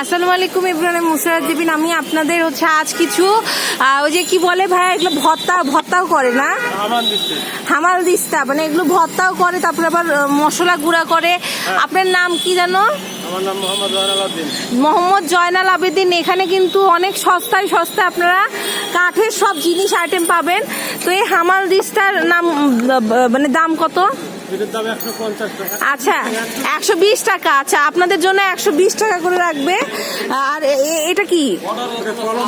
আসসালামু আলাইকুম মুসারাত দেবিন আমি আপনাদের হচ্ছে আজ কিছু ওই যে কি বলে ভাই এগুলো ভত্তা ভত্তাও করে না? হামাল দিস্তা মানে এগুলো ভত্তাও করে তারপরে আবার মশলা গুঁড়া করে। আপনার নাম কি জানো? আমার মোহাম্মদ জয়নাল আব্দিন। মোহাম্মদ জয়নাল আবেদিন। এখানে কিন্তু অনেক সস্তায় সস্তায় আপনারা কাঠের সব জিনিস আইটেম পাবেন। তো এই হামাল দিস্তার নাম মানে দাম কত? আচ্ছা একশো বিশ টাকা। আচ্ছা আপনাদের জন্য একশো বিশ টাকা করে রাখবে। আর এটা কি? কলম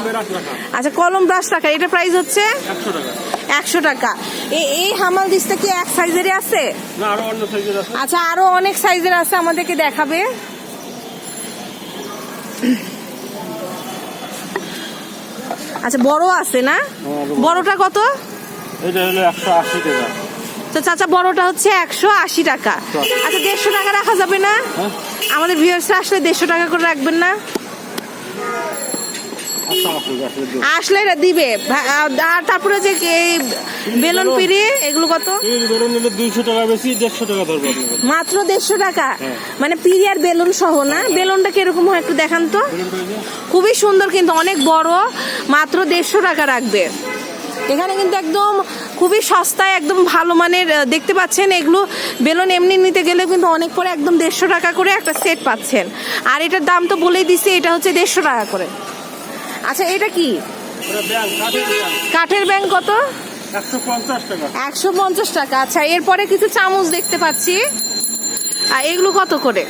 আচ্ছা কলম ব্রাশ টাকা এটা প্রাইস হচ্ছে একশো টাকা। এই হামাল দিস্তা কি এক সাইজেরই আছে? আচ্ছা আরও অনেক সাইজের আছে আমাদেরকে দেখাবে। আচ্ছা বড় আছে না? বড়টা কত? এটা হলো একশো আশি টাকা। তো চাচা বড়টা হচ্ছে একশো আশি টাকা। আচ্ছা দেড়শো টাকা রাখা যাবে না? হ্যাঁ। আমাদের ভিউয়ার্সরা আসলে দেড়শো টাকা করে রাখবেন না? আচ্ছা। আসলে এটা দিবে। আর তারপরে যে এই বেলুন পিড়ি এগুলো কত? নিলে দুইশো টাকা বেশি দেড়শো টাকা ধরবো মাত্র দেড়শো টাকা? হ্যাঁ। মানে পিড়ি আর বেলুন সহ না? বেলুনটা কীরকম হয় একটু দেখান তো। খুবই সুন্দর কিন্তু অনেক বড় মাত্র দেড়শো টাকা রাখবে। এখানে কিন্তু একদম খুবই সস্তায় একদম ভালো মানের দেখতে পাচ্ছেন এগুলো। বেলুন এমনি নিতে গেলে কিন্তু অনেক করে একদম দেড়শো টাকা করে একটা সেট পাচ্ছেন। আর এটার দাম তো বলেই দিছি এটা হচ্ছে দেড়শো টাকা করে। আচ্ছা এটা কি? কাঠের ব্যাংক কত? একশো পঞ্চাশ টাকা। আচ্ছা এরপরে কিছু চামচ দেখতে পাচ্ছি। আর এগুলো কত করে?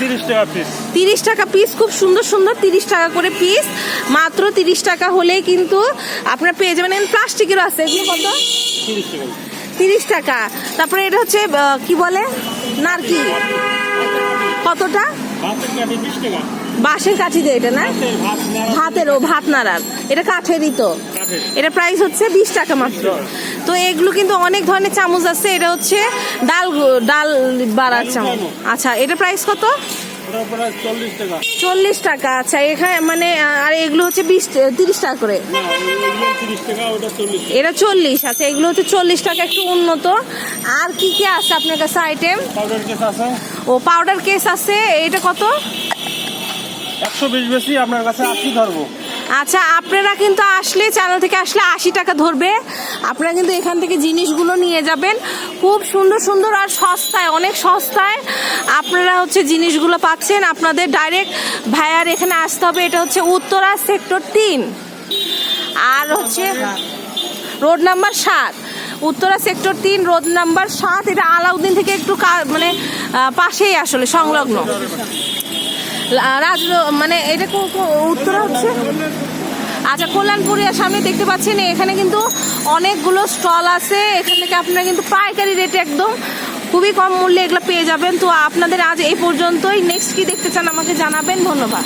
তিরিশ টাকা পিস তিরিশ টাকা পিস খুব সুন্দর সুন্দর তিরিশ টাকা করে পিস মাত্র তিরিশ টাকা হলেই কিন্তু আপনারা পেয়ে যাবেন। প্লাস্টিকেরও আছে। এগুলো কত? তিরিশ টাকা। তারপরে এটা হচ্ছে কি বলে? নারকি কতটা? বাঁশের কাঠি দিয়ে এটা না? ভাতের ও ভাত নাড়ার। এটা কাঠেরই তো। এটা প্রাইস হচ্ছে বিশ টাকা মাত্র। তো এগুলো কিন্তু অনেক ধরনের চামচ আছে। এটা হচ্ছে ডাল ডাল বাড়ার চামচ। আচ্ছা এটা প্রাইস কত? চল্লিশ টাকা। আচ্ছা এখানে মানে আর এগুলো হচ্ছে বিশ তিরিশ টাকা করে। এটা চল্লিশ। আচ্ছা এগুলো হচ্ছে চল্লিশ টাকা একটু উন্নত। আর কি কি আছে আপনার কাছে আইটেম ও পাউডার কেস আছে। এটা কত? একশো বিশ বেশি আপনার কাছে আশি ধরবো। আচ্ছা আপনারা কিন্তু আসলে চ্যানেল থেকে আসলে আশি টাকা ধরবে। আপনারা কিন্তু এখান থেকে জিনিসগুলো নিয়ে যাবেন। খুব সুন্দর সুন্দর আর সস্তায়, অনেক সস্তায় আপনারা হচ্ছে জিনিসগুলো পাচ্ছেন। আপনাদের ডাইরেক্ট ভাইয়ার এখানে আসতে হবে। এটা হচ্ছে উত্তরা সেক্টর তিন। আর হচ্ছে রোড নাম্বার সাত। উত্তরা সেক্টর তিন রোড নাম্বার সাত। এটা আলাউদ্দিন থেকে একটু মানে পাশেই আসলে সংলগ্ন। রাজ মানে এটা উত্তরা হচ্ছে? আচ্ছা কল্যাণপুরিয়ার সামনে দেখতে পাচ্ছেন, এখানে কিন্তু অনেকগুলো স্টল আছে। এখান থেকে আপনারা কিন্তু পাইকারি রেটে একদম খুবই কম মূল্যে এগুলো পেয়ে যাবেন। তো আপনাদের আজ এই পর্যন্তই। নেক্সট কি দেখতে চান আমাকে জানাবেন? ধন্যবাদ।